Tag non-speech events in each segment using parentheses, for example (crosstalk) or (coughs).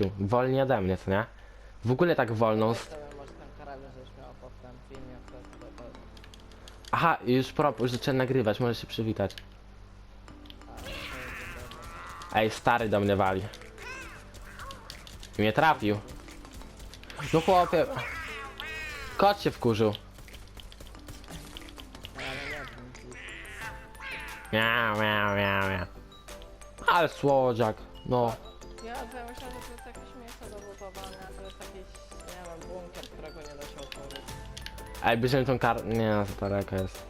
gościu. Wolniej ode mnie, co nie? W ogóle tak wolną. s- Sobie może ten karabin, żebyś miał potem w filmie, to to- to- Aha, już pro, już zacząłem nagrywać, możesz się przywitać. Ej, stary do mnie wali. Mnie trafił. No chłopie. Kot się wkurzył. Miau, miau, miau, miau. Ale słodziak. No. Ja myślałem, że to jest jakieś miejsce do budowania, a to jest jakiś, nie wiem, bunkier, którego nie da się otworzyć. Ej, bierzemy tą kar... Nie, to daleko jest.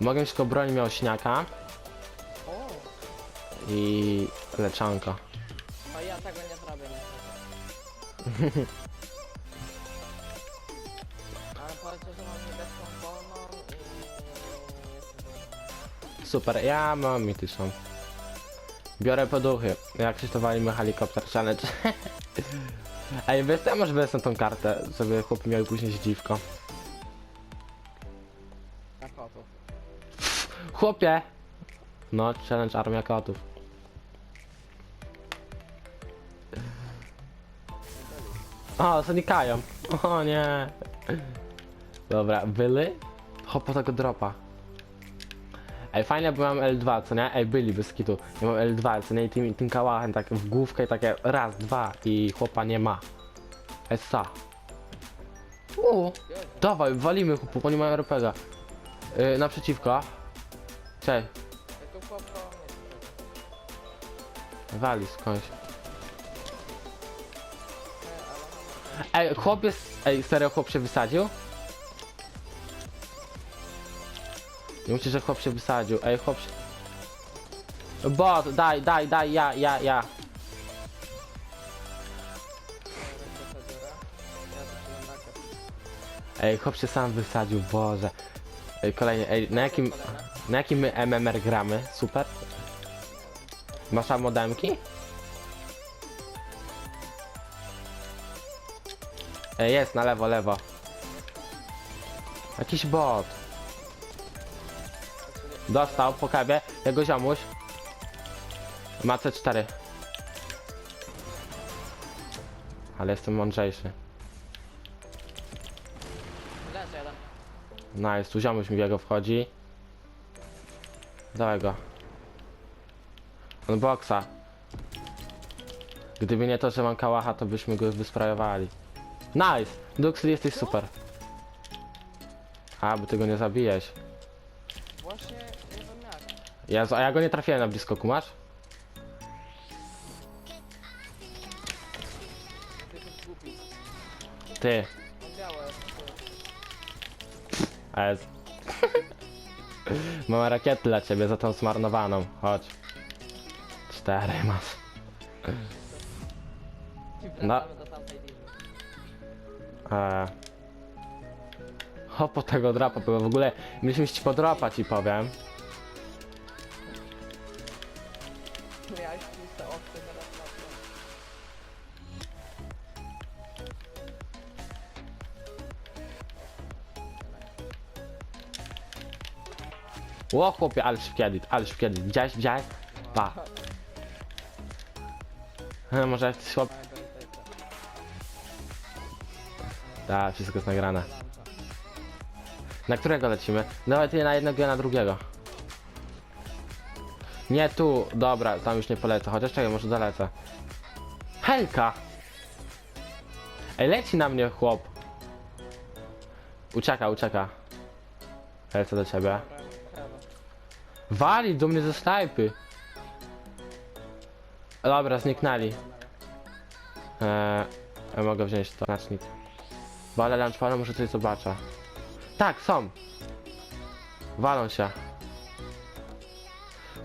Mogę tylko broń miałśniaka O, i leczonko. a ja tego nie zrobię niestety. (laughs) Ale powiedzcie, że mam niebieską wolną i... Super, ja mam mityczną. Biorę poduchy. Jak się to walimy helikopter challenge. (laughs) Ej, wysta może wezmę tą kartę, żeby chłop miał później dziwko. Na kotów. Chłopie! No, challenge armia kotów. O, zanikają. O nie. Dobra, byli? Hop, po tego dropa. Ej, fajnie, bo mam L2, co nie? Ej, byli bez kitu. Ja mam L2, co nie? I tym, tym kałachem tak w główkę i takie raz, dwa i chłopa nie ma. Essa. Uuu. Dawaj, walimy chłopu, oni mają RPG. Yy, naprzeciwko. Cześć, wali skądś. Ej, chłop jest... Ej, serio chłop się wysadził? Nie myślę, że chłop się wysadził. Ej, chłop się... Bot, daj, daj, daj, ja, ja, ja. Ej, chłop się sam wysadził, Boże. Ej, kolejny, ej, na jakim... Na jakim my MMR gramy? Super? Masz tam modemki? Ej, jest, na lewo, lewo. Jakiś bot. Dostał po kabie. Jego ziomuś. Ma C4. Ale jestem mądrzejszy. Leży jeden. Nice, tu ziomuś mi w jego wchodzi. Dawaj go. On boksa. Gdyby nie to, że mam kałacha, to byśmy go wysprajowali. Nice! Duxley jesteś super. A, bo ty go nie zabijesz. Jezu, a ja go nie trafiłem na blisko, kumasz? Ty. Ez. (laughs) Mam rakiety dla ciebie za tą zmarnowaną. Chodź. Cztery masz. No. Eee. Ho, po tego drapa, bo w ogóle mieliśmy ci podropać i powiem. Ło chłopie, ale szybki edit, ale szybki edit. Widziałeś, widziałeś? Pa. E, Może chłop... Tak, wszystko jest nagrane. Na którego lecimy? Dawaj ty na jednego, ja na drugiego. Nie tu, dobra, tam już nie polecę, chociaż czekaj, może dolecę. Helka! Ej, leci na mnie chłop. Ucieka, ucieka. Lecę do ciebie. Wali do mnie ze snajpy. Dobra, zniknęli. Eee, ja mogę wziąć to znacznik. Bo ale lunchpadu może coś zobaczę. Tak, są. Walą się.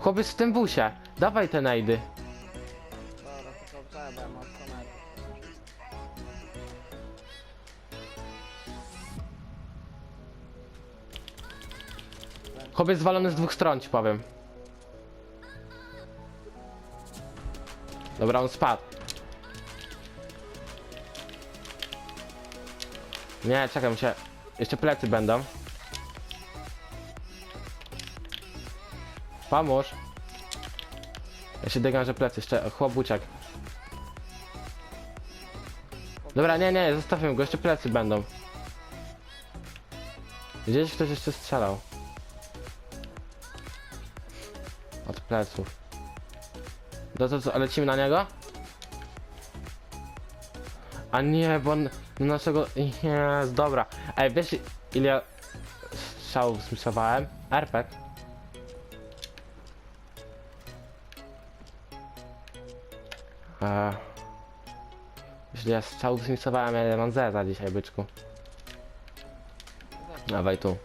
Chłopiec w tym busie. Dawaj te najdy. Chłopiec zwalony z dwóch stron, ci powiem. Dobra, on spadł. Nie, czekam się. Jeszcze plecy będą. Pomóż. Ja się dygam, że plecy jeszcze. Chłop uciekł. Dobra, nie, nie, zostawmy go, jeszcze plecy będą. Gdzieś ktoś jeszcze strzelał. Pleców. No to co, lecimy na niego? A nie, bo on do naszego... Jest, dobra. Ej, wiesz ile strzałów zmisowałem? RPG. Eee. Jeśli ja strzałów zmisowałem, ja mam zeza dzisiaj, byczku. Dawaj tu.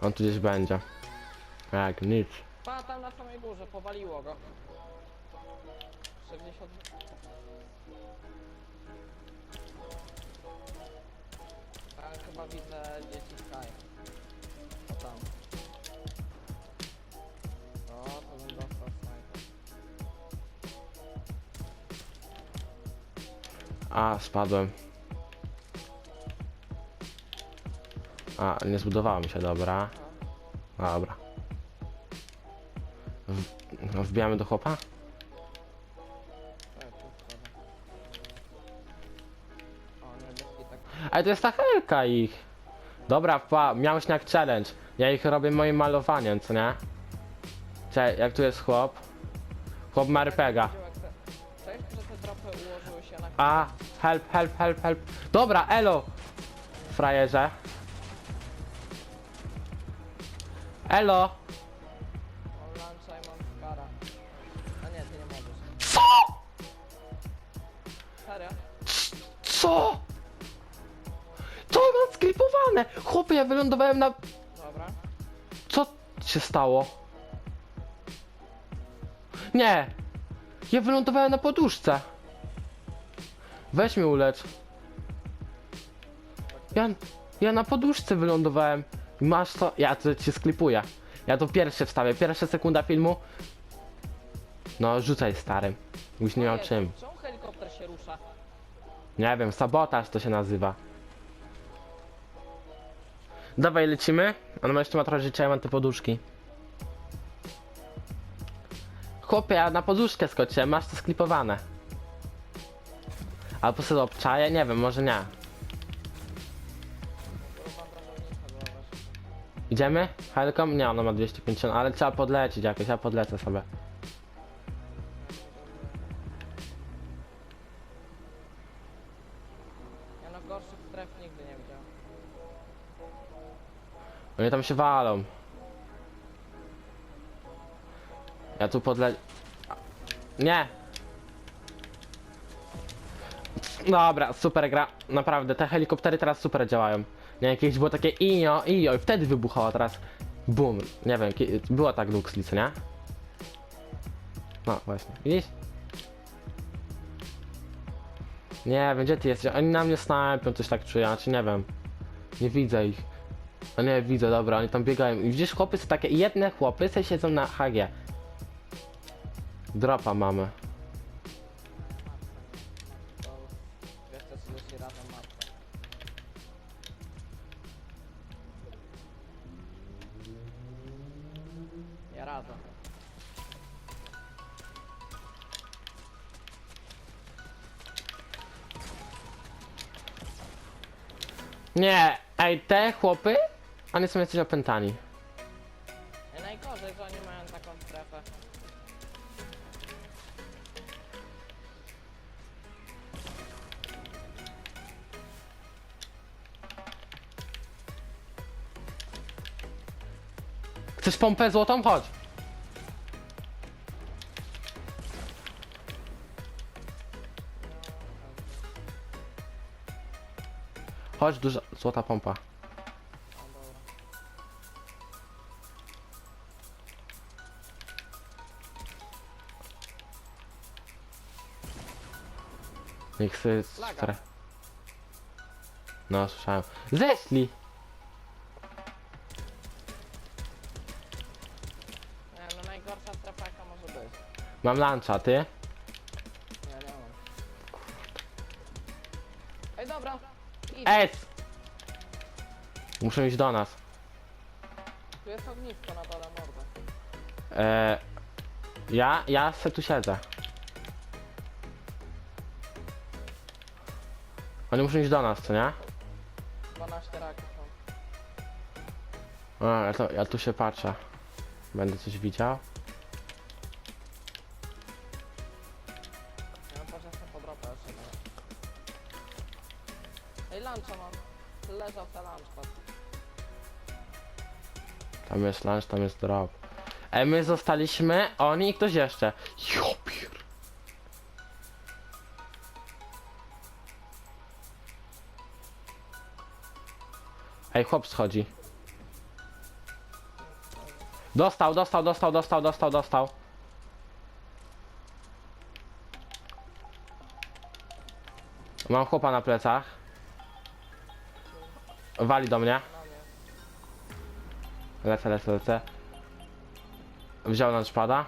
On tu gdzieś będzie. Jak nic. Pa, tam na samej górze, powaliło go. 60... Ale chyba widzę dzieci Sky. O tam. O, to bym dostał snajper. A, spadłem. A, nie zbudowałem się, dobra. Dobra. Wbijamy do chłopa? Tu tak... Ale to jest ta helka ich. Dobra, pa, miałeś jak challenge. Ja ich robię moim malowaniem, co nie? Cześć, jak tu jest chłop? Chłop ma na... A, help, help, help, help. Dobra, elo! Frajerze. Elo! Co? To mam sklipowane! Chłopie, ja wylądowałem na... Dobra. Co się stało? Nie! Ja wylądowałem na poduszce. Weź mnie ulecz. Ja, ja na poduszce wylądowałem. I Masz to? Ja to cię sklipuję. Ja to pierwsze wstawię. Pierwsza sekunda filmu. No, rzucaj starym. Już nie Ojej, czym. Czemu helikopter się rusza? Nie wiem, sabotaż to się nazywa. Dawaj, lecimy. On ma jeszcze ma trochę życia, ja mam te poduszki. Chłopie, ja na poduszkę skoczyłem, masz to sklipowane. Albo sobie obczaję, nie wiem, może nie. Idziemy? Helkom? Nie, ona ma 250, ale trzeba podlecieć jakoś, ja podlecę sobie. Oni tam się walą. Ja tu podle... Nie! Dobra, super gra. Naprawdę, te helikoptery teraz super działają. Nie, jakieś było takie inio, inio i wtedy wybuchało, teraz bum. Nie wiem, było tak Luxli, co nie? No, właśnie, widzisz? Nie wiem, gdzie ty jesteś? Oni na mnie snajpią, coś tak czuję, czy nie wiem. Nie widzę ich. A nie, widzę, dobra, oni tam biegają. I widzisz, chłopy są takie, jedne chłopy se siedzą na HG. Dropa mamy. Wiesz co, co. Ja radzę. Nie, ej, te chłopy, one są jacyś opętani. Najgorzej, że oni mają taką strefę. Chcesz pompę złotą? Chodź. Chodź, duża złota pompa. Niech sobie stre... No, słyszałem. Zeszli! Nie, no najgorsza strefa jaka może być. Mam luncha, ty? Nie, nie mam. Ej, dobra. Idź. Ec! Muszę iść do nas. Tu jest ognisko na dole mordę. Eee, ja, ja se tu siedzę. Oni muszą iść do nas, co nie? 12 raków mam. A, ja, to, ja tu się patrzę. Będę coś widział. Ja mam poczesne podropę jeszcze. No. Ej, luncha mam. Leżał ta lunchpad. Tam jest lunch, tam jest drop. Ej, my zostaliśmy, oni i ktoś jeszcze. Jopier. Ej, chłop schodzi. Dostał, dostał, dostał, dostał, dostał, dostał. Mam chłopa na plecach. Wali do mnie. Lecę, lecę, lecę. Wziął lunchpada?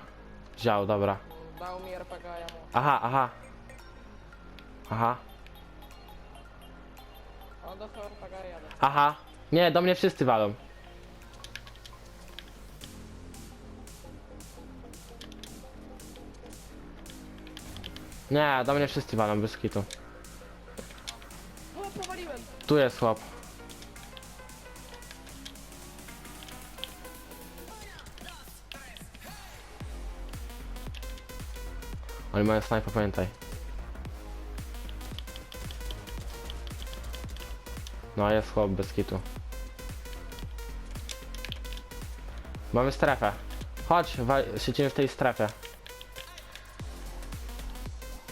Wziął, dobra. Dał mi RPG, ja mu. Aha, aha. Aha, On dostał RPG, a jadę. aha. Nie, do mnie wszyscy walą. Nie, do mnie wszyscy walą, bez kitu. Tu jest chłop. Oni mają snajpa, pamiętaj. No, jest chłop bez kitu. Mamy strefę. Chodź, siedzimy w tej strefie.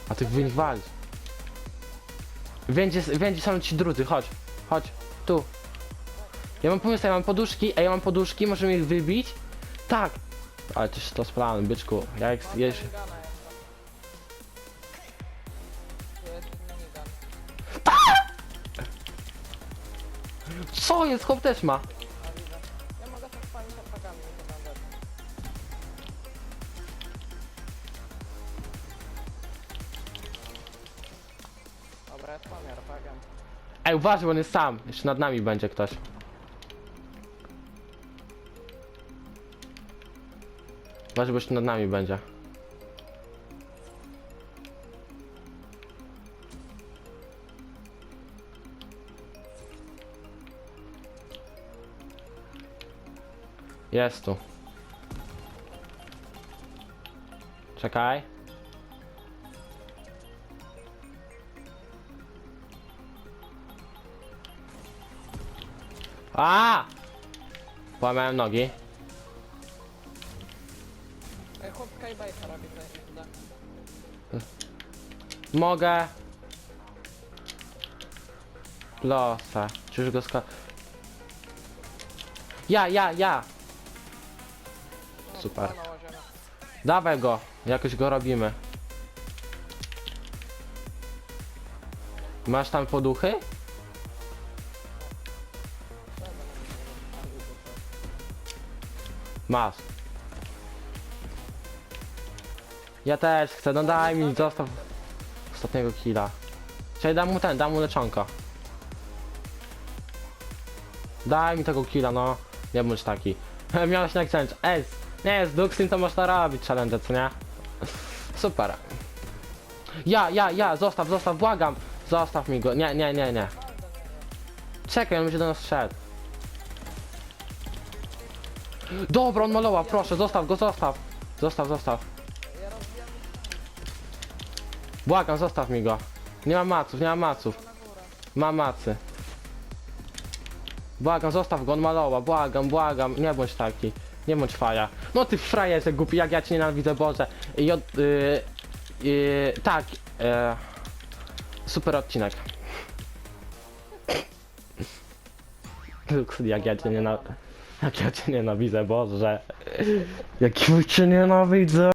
A ty w nich walić. Będzie, będzie są ci drudzy, chodź, chodź, tu. Ja mam pomysł, ja mam poduszki, a ja mam poduszki, możemy ich wybić? Tak. Ale też to z planem, byczku. Ja jak jest. Co jest? Chłop też ma. Dobra, ja spamię RPG-em. Ej, uważaj, on jest sam. Jeszcze nad nami będzie ktoś. Uważaj, bo jeszcze nad nami będzie. Jest tu. Czekaj. A! Połamałem nogi. Ej, robi tutaj. Mogę. Losa. Czyż go sko... Ja, ja, ja. No, Super. Dawaj go. Jakoś go robimy. Masz tam poduchy? Masz. Ja też chcę, no daj mi, zostaw ostatniego killa. Czyli dam mu ten, dam mu leczonko. Daj mi tego killa, no. Nie bądź taki. (laughs) Miałeś na challenge. Ej, nie, z Duxin to można robić challenge, co nie? (laughs) Super. Ja, ja, ja, zostaw, zostaw, błagam. Zostaw mi go. Nie, nie, nie, nie. Czekaj, on będzie do nas szedł. Dobra, on malował, proszę, zostaw go, zostaw. Zostaw, zostaw. Błagam, zostaw mi go. Nie mam maców, nie mam maców. Mam macy. Błagam, zostaw go, on malowa, błagam, błagam, nie bądź taki. Nie bądź faja. No ty frajerze głupi, jak ja cię nienawidzę, Boże. I od... Yy, yy, tak, yy, super odcinek. (coughs) jak ja cię nienawidzę. Jak ja cię nienawidzę, Boże. Jak ja cię nienawidzę.